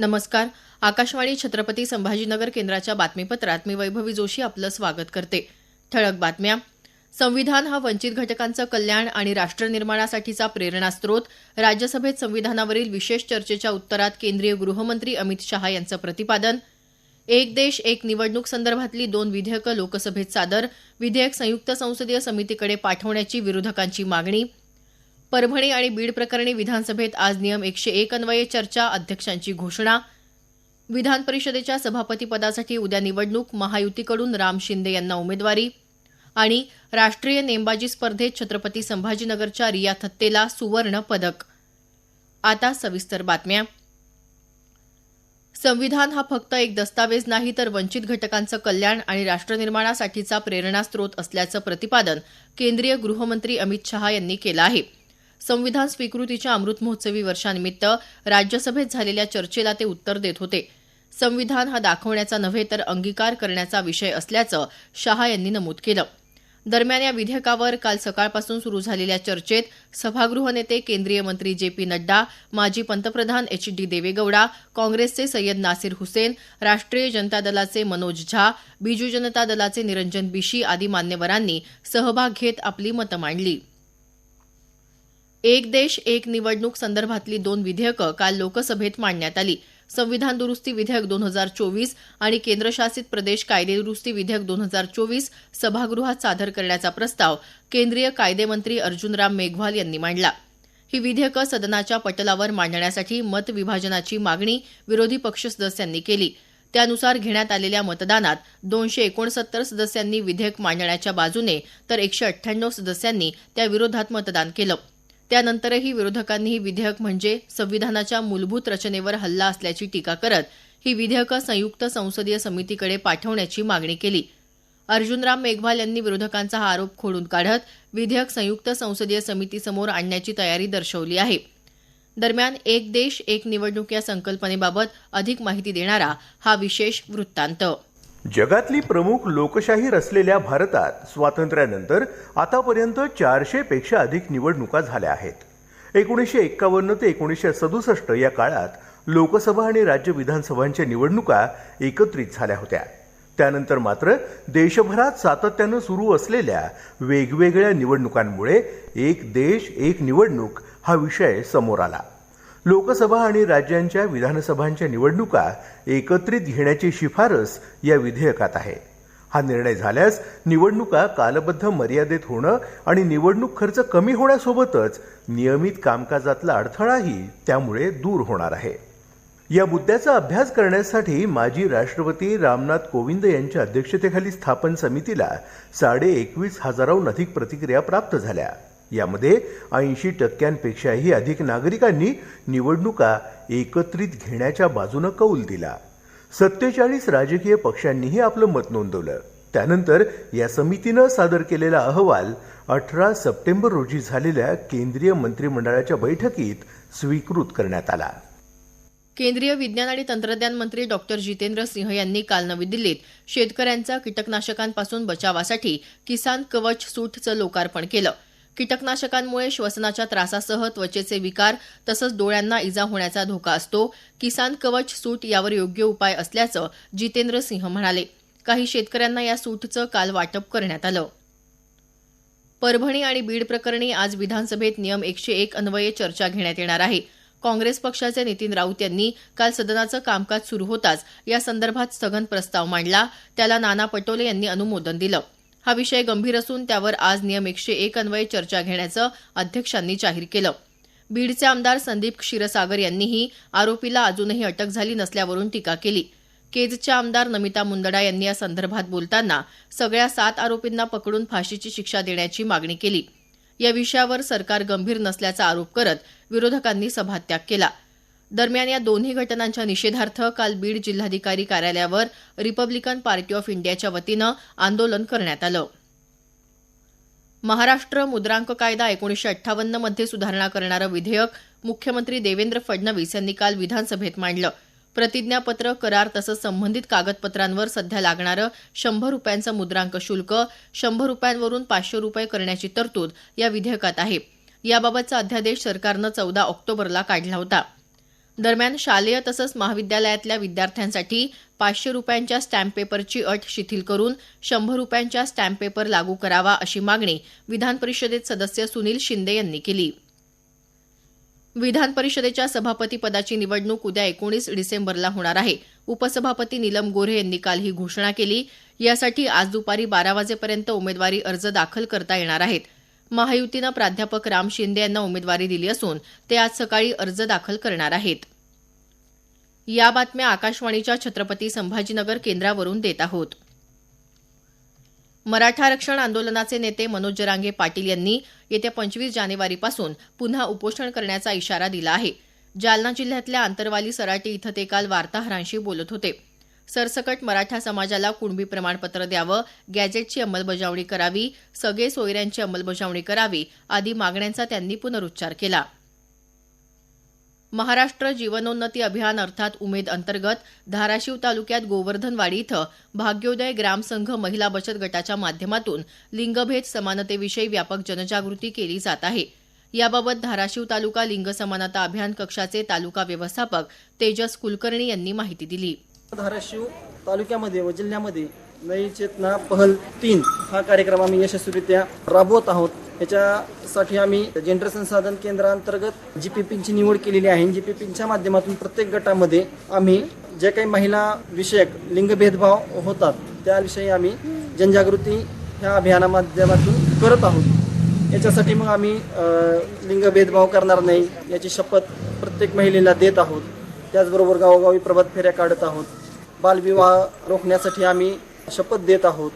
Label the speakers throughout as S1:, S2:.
S1: नमस्कार. आकाशवाणी छत्रपती संभाजीनगर केंद्राच्या बातमीपत्रात मी वैभवी जोशी आपलं स्वागत करते. ठळक बातम्या. संविधान हा वंचित घटकांचं कल्याण आणि राष्ट्रनिर्माणासाठीचा प्रेरणास्त्रोत राज्यसभेत संविधानावरील विशेष चर्चेच्या उत्तरात केंद्रीय गृहमंत्री अमित शहा यांचं प्रतिपादन. एक देश एक निवडणूक संदर्भातली दोन विधेयकं लोकसभेत सादर. विधेयक संयुक्त संसदीय समितीकडे पाठवण्याची विरोधकांची मागणी. परभणी आणि बीड प्रकरणी विधानसभेत आज नियम एकशे एक अन्वये चर्चा अध्यक्षांची घोषणा. विधान परिषदेच्या सभापतीपदासाठी उद्या निवडणूक महायुतीकडून राम शिंदे यांना उमेदवारी आणि राष्ट्रीय नेमबाजी स्पर्धेत छत्रपती संभाजीनगरच्या रिया थत्तेला सुवर्ण पदक. आता सविस्तर बातम्या. संविधान हा फक्त एक दस्तावेज नाही तर वंचित घटकांचं कल्याण आणि राष्ट्रनिर्माणासाठीचा प्रेरणास्त्रोत असल्याचं प्रतिपादन केंद्रीय गृहमंत्री अमित शहा यांनी केलं आहे. संविधान स्वीकृतीच्या अमृत महोत्सवी वर्षानिमित्त राज्यसभेत झालेल्या चर्चेला ते उत्तर देत होते. संविधान हा दाखवण्याचा नव्हे तर अंगीकार करण्याचा विषय असल्याचं शहा यांनी नमूद केलं. दरम्यान या विधेयकावर काल सकाळपासून सुरू झालेल्या चर्चेत सभागृह नेते केंद्रीय मंत्री जे पी नड्डा माजी पंतप्रधान एच डी देवेगौडा काँग्रेसचे सय्यद नासिर हुसेन राष्ट्रीय जनता दलाचे मनोज झा बिजू जनता दलाचे निरंजन बिशी आदी मान्यवरांनी सहभाग घेत आपली मतं मांडली. एक देश एक निवडणूक संदर्भातली दोन विधेयकं काल लोकसभेत मांडण्यात आली. संविधान दुरुस्ती विधेयक दोन हजार चोवीस आणि केंद्रशासित प्रदेश कायदे दुरुस्ती विधेयक दोन हजार चोवीस सभागृहात सादर करण्याचा प्रस्ताव केंद्रीय कायदेमंत्री अर्जुनराम मेघवाल यांनी मांडला. ही विधेयकं सदनाच्या पटलावर मांडण्यासाठी मतविभाजनाची मागणी विरोधी पक्ष सदस्यांनी केली. त्यानुसार घेण्यात आलेल्या मतदानात दोनशे एकोणसत्तर सदस्यांनी विधेयक मांडण्याच्या बाजूने तर एकशे अठ्ठ्याण्णव सदस्यांनी त्या विरोधात मतदान केलं. त्यानंतरही विरोधकांनी ही विधेयक म्हणजे संविधानाच्या मूलभूत रचनेवर हल्ला असल्याची टीका करत ही विधेयकं संयुक्त संसदीय समितीकडे पाठवण्याची मागणी केली. अर्जुनराम मेघवाल यांनी विरोधकांचा हा आरोप खोडून काढत विधेयक संयुक्त संसदीय समितीसमोर आणण्याची तयारी दर्शवली आहे. दरम्यान एक देश एक निवडणूक या संकल्पनेबाबत अधिक माहिती देणारा हा विशेष वृत्तांत.
S2: जगातली प्रमुख लोकशाही रचलेल्या भारतात स्वातंत्र्यानंतर आतापर्यंत चारशे पेक्षा अधिक निवडणुका झाल्या आहेत. एकोणीसशे एक्कावन्न ते एकोणीसशे सदुसष्ट या काळात लोकसभा आणि राज्य विधानसभांच्या निवडणुका एकत्रित झाल्या होत्या. त्यानंतर मात्र देशभरात सातत्यानं सुरू असलेल्या वेगवेगळ्या निवडणुकांमुळे एक देश एक निवडणूक हा विषय समोर आला. लोकसभा आणि राज्यांच्या विधानसभांच्या निवडणुका एकत्रित घेण्याची शिफारस या विधेयकात आहे. हा निर्णय झाल्यास निवडणुका कालबद्ध मर्यादेत होणं आणि निवडणूक खर्च कमी होण्यासोबतच नियमित कामकाजातला अडथळाही त्यामुळे दूर होणार आहे. या मुद्द्याचा अभ्यास करण्यासाठी माजी राष्ट्रपती रामनाथ कोविंद यांच्या अध्यक्षतेखाली स्थापन समितीला साडे एकवीस हजाराहून अधिक प्रतिक्रिया प्राप्त झाल्या. यामध्ये ऐंशी टक्क्यांपेक्षाही अधिक नागरिकांनी निवडणुका एकत्रित घेण्याच्या बाजूनं कौल दिला. सत्तेचाळीस राजकीय पक्षांनीही आपलं मत नोंदवलं. त्यानंतर या समितीनं सादर केलेला अहवाल अठरा सप्टेंबर रोजी झालेल्या केंद्रीय मंत्रिमंडळाच्या बैठकीत स्वीकृत करण्यात आला.
S1: केंद्रीय विज्ञान आणि तंत्रज्ञान मंत्री डॉक्टर जितेंद्र सिंह यांनी काल नवी दिल्लीत शेतकऱ्यांचा कीटकनाशकांपासून बचावासाठी किसान कवच सूटचं लोकार्पण केलं. कीटकनाशकांमुळे श्वसनाच्या त्रासासह त्वचेचे विकार तसंच डोळ्यांना इजा होण्याचा धोका असतो. किसान कवच सूट यावर योग्य उपाय असल्याचं जितेंद्र सिंह म्हणाले. काही शेतकऱ्यांना या सूटचं काल वाटप करण्यात आलं. परभणी आणि बीड प्रकरणी आज विधानसभेत नियम एकशे एक अन्वये चर्चा घेण्यात येणार आहे. काँग्रेस पक्षाचे नितीन राऊत यांनी काल सदनाचं कामकाज सुरू होताच या संदर्भात स्थगन प्रस्ताव मांडला. त्याला नाना पटोले यांनी अनुमोदन दिलं. हा विषय गंभीर असून त्यावर आज नियम एकशे एक अन्वये चर्चा घेण्याचं अध्यक्षांनी जाहीर केलं. बीडचे आमदार संदीप क्षीरसागर यांनीही आरोपीला अजूनही अटक झाली नसल्यावरून टीका केली. केजच्या आमदार नमिता मुंदडा यांनी या संदर्भात बोलताना सगळ्या सात आरोपींना पकडून फाशीची शिक्षा देण्याची मागणी केली. या विषयावर सरकार गंभीर नसल्याचा आरोप करत विरोधकांनी सभात्याग केला. दरम्यान या दोन्ही घटनांच्या निषेधार्थ काल बीड जिल्हाधिकारी कार्यालयावर रिपब्लिकन पार्टी ऑफ इंडियाच्या वतीनं आंदोलन करण्यात आलं. महाराष्ट्र मुद्रांक कायदा एकोणीसशे अठ्ठावन्नमध्ये सुधारणा करणारं विधेयक मुख्यमंत्री देवेंद्र फडणवीस यांनी काल विधानसभेत मांडलं. प्रतिज्ञापत्र करार तसंच संबंधित कागदपत्रांवर सध्या लागणारं शंभर रुपयांचं मुद्रांक शुल्क शंभर रुपयांवरून पाचशे रुपये करण्याची तरतूद या विधेयकात आहे. याबाबतचा अध्यादेश सरकारनं चौदा ऑक्टोबरला काढला होता. दरम्यान शालेय तसंच महाविद्यालयातल्या विद्यार्थ्यांसाठी पाचशे रुपयांच्या स्टॅम्प पेपरची अट शिथिल करून शंभर रुपयांच्या स्टॅम्प पेपर लागू करावा अशी मागणी विधान परिषदेत सदस्य सुनील शिंदे यांनी केली. विधान परिषदेच्या सभापती पदाची निवडणूक उद्या एकोणीस डिसेंबरला होणार आहे. उपसभापती नीलम गोऱ्हे यांनी काल ही घोषणा केली. यासाठी आज दुपारी बारा वाजेपर्यंत उमेदवारी अर्ज दाखल करता येणार आहेत. महायुतीनं प्राध्यापक राम शिंदे यांना उमेदवारी दिली असून ते आज सकाळी अर्ज दाखल करणार आहेत. या बातम्या आकाशवाणीच्या छत्रपती संभाजीनगर केंद्रावरून देत आहोत. मराठा आरक्षण आंदोलनाचे नेते मनोज जरांगे पाटील यांनी येत्या पंचवीस जानेवारीपासून पुन्हा उपोषण करण्याचा इशारा दिला आहे. जालना जिल्ह्यातल्या आंतरवाली सराटी इथं ते काल वार्ताहरांशी बोलत होते. सरसकट मराठा समाजाला कुणबी प्रमाणपत्र द्यावं गॅजेटची अंमलबजावणी करावी सगळे सोयऱ्यांची अंमलबजावणी करावी आदी मागण्यांचा त्यांनी पुनरुच्चार केला. महाराष्ट्र जीवनोन्नती अभियान अर्थात उमेद अंतर्गत धाराशिव तालुक्यात गोवर्धनवाडी इथं भाग्योदय ग्रामसंघ महिला बचत गटाच्या माध्यमातून लिंगभेद समानतेविषयी व्यापक जनजागृती केली जात आहे. याबाबत धाराशिव तालुका लिंग समानता अभियान कक्षाचे तालुका व्यवस्थापक तेजस कुलकर्णी यांनी माहिती दिली.
S3: धाराशिव तालुक्यामध्ये व जिल्ह्यामध्ये नई चेतना पहल तीन हा कार्यक्रम आम्ही यशस्वीरित्या राबवत आहोत. याच्यासाठी आम्ही जेंडर संसाधन केंद्रांतर्गत जीपीपीची निवड केलेली आहे. जीपीपीच्या माध्यमातून प्रत्येक गटामध्ये आम्ही जे काही महिला विषयक लिंगभेदभाव होतात त्याविषयी आम्ही जनजागृती ह्या अभियाना माध्यमातून करत आहोत. याच्यासाठी मग आम्ही लिंगभेदभाव लिंग भेदभाव करणार नाही याची शपथ प्रत्येक महिलेला देत आहोत. त्याचबरोबर गावोगावी प्रभात फेऱ्या काढत आहोत. बालविवाह रोखण्यासाठी आम्ही शपथ देत आहोत.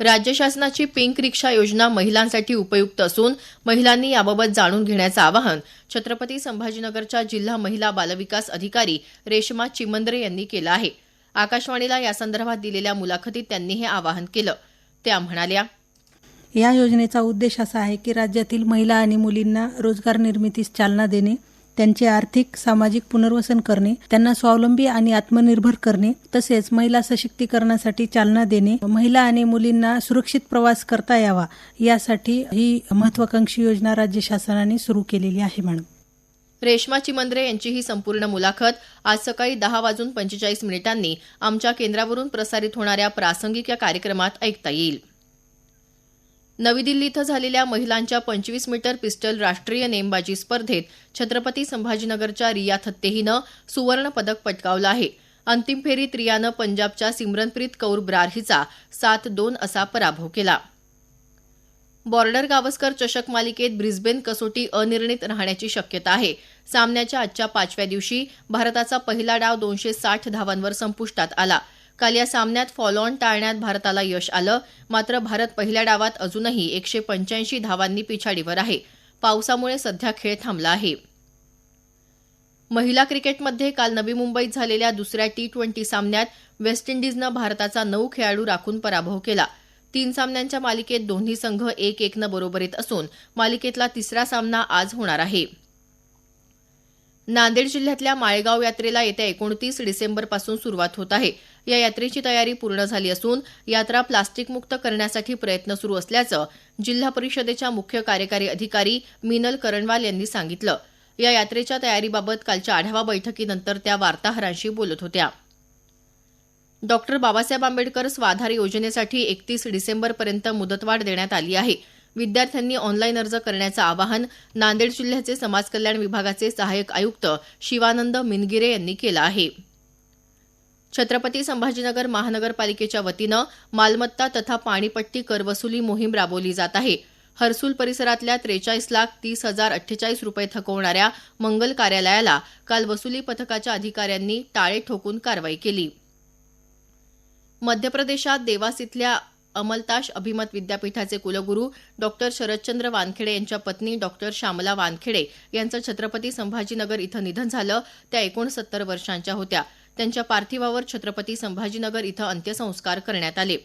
S1: राज्य शासनाची पिंक रिक्षा योजना महिलांसाठी उपयुक्त असून महिलांनी याबाबत जाणून घेण्याचं आवाहन छत्रपती संभाजीनगरच्या जिल्हा महिला बालविकास अधिकारी रेशमा चिमंद्रे यांनी केलं आहे. आकाशवाणीला यासंदर्भात दिलेल्या मुलाखतीत त्यांनी हे आवाहन केलं. त्या म्हणाल्या
S4: या योजनेचा उद्देश असा आहे की राज्यातील महिला आणि मुलींना रोजगार निर्मितीस चालना देणे त्यांचे आर्थिक सामाजिक पुनर्वसन करणे त्यांना स्वावलंबी आणि आत्मनिर्भर करणे तसेच महिला सशक्तीकरणासाठी चालना देणे महिला आणि मुलींना सुरक्षित प्रवास करता यावा यासाठी ही महत्वाकांक्षी योजना राज्य शासनाने सुरू केलेली आहे मॅडम.
S1: रेश्मा चिमंद्रे यांची ही संपूर्ण मुलाखत आज सकाळी दहा वाजून पंचेचाळीस मिनिटांनी आमच्या केंद्रावरून प्रसारित होणाऱ्या प्रासंगिक या कार्यक्रमात ऐकता येईल. नवी दिल्ली इथं झालेल्या महिलांच्या पंचवीस मीटर पिस्टल राष्ट्रीय नेमबाजी स्पर्धेत छत्रपती संभाजीनगरच्या रिया थत्ते हिनं सुवर्ण पदक पटकावलं आहे. अंतिम फेरीत रियानं पंजाबच्या सिमरनप्रीत कौर ब्रार हिचा सात दोन असा पराभव केला. बॉर्डर गावस्कर चषक मालिकेत ब्रिस्बेन कसोटी अनिर्णित राहण्याची शक्यता आहे. सामन्याच्या आजच्या पाचव्या दिवशी भारताचा पहिला डाव दोनशे साठ धावांवर संपुष्टात आला. काल या सामन्यात फॉलोऑन टाळण्यात भारताला यश आलं. मात्र भारत पहिल्या डावात अजूनही एकशे पंच्याऐंशी धावांनी पिछाडीवर आहे. पावसामुळे सध्या खेळ थांबला आहे. महिला क्रिकेटमध्ये काल नवी मुंबईत झालेल्या दुसऱ्या टी ट्वेंटी सामन्यात वेस्ट इंडिजनं भारताचा नऊ खेळाडू राखून पराभव केला. तीन सामन्यांच्या मालिकेत दोन्ही संघ एक एकनं बरोबरीत असून मालिकेतला तिसरा सामना आज होणार आहे. नांदेड जिल्ह्यातल्या माळेगाव यात्रेला येत्या एकोणतीस डिसेंबरपासून सुरुवात होत आहे. या यात्रेची तयारी पूर्ण झाली असून यात्रा प्लास्टिकमुक्त करण्यासाठी प्रयत्न सुरू असल्याचं जिल्हा परिषदेच्या मुख्य कार्यकारी अधिकारी मिनल करणवाल यांनी सांगितलं. या यात्रेच्या तयारीबाबत कालच्या आढावा बैठकीनंतर त्या वार्ताहरांशी बोलत होत्या. डॉक्टर बाबासाहेब आंबेडकर स्वाधार योजनेसाठी एकतीस डिसेंबरपर्यंत मुदतवाढ देण्यात आली आहे. विद्यार्थ्यांनी ऑनलाईन अर्ज करण्याचं आवाहन नांदेड जिल्ह्याचे समाज कल्याण विभागाचे सहाय्यक आयुक्त शिवानंद मिनगिरे यांनी केलं आहे. छत्रपती संभाजीनगर महानगरपालिकेच्या वतीनं मालमत्ता तथा पाणीपट्टी करवसुली मोहीम राबवली जात आहे. हर्सुल परिसरातल्या त्रेचाळीस लाख तीस हजार अठ्ठेचाळीस रुपये थकवणाऱ्या मंगल कार्यालयाला काल वसुली पथकाच्या अधिकाऱ्यांनी टाळे ठोकून कारवाई केली. मध्य प्रदेशात देवास इथल्या अमलताश अभिमत विद्यापीठाचे कुलगुरू डॉक्टर शरदचंद्र वानखेडे यांच्या पत्नी डॉक्टर श्यामला वानखेडे यांचं छत्रपती संभाजीनगर इथं निधन झालं त्या एकोणसत्तर वर्षांच्या होत्या. त्यांच्या पार्थिवावर छत्रपती संभाजीनगर इथं अंत्यसंस्कार करण्यात आले.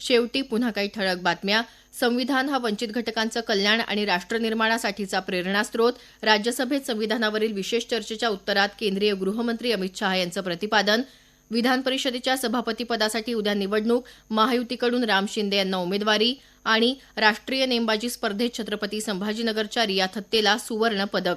S1: शेवटी पुन्हा काही ठळक बातम्या. संविधान हा वंचित घटकांचं कल्याण आणि राष्ट्रनिर्माणासाठीचा प्रेरणास्त्रोत राज्यसभेत संविधानावरील विशेष चर्चेच्या उत्तरात केंद्रीय गृहमंत्री अमित शहा यांचं प्रतिपादन. विधान परिषदेच्या सभापतीपदासाठी उद्या निवडणूक. महायुतीकडून राम शिंदे यांना उमेदवारी. आणि राष्ट्रीय नेमबाजी स्पर्धेत छत्रपती संभाजीनगरच्या रिया थत्तेला सुवर्ण पदक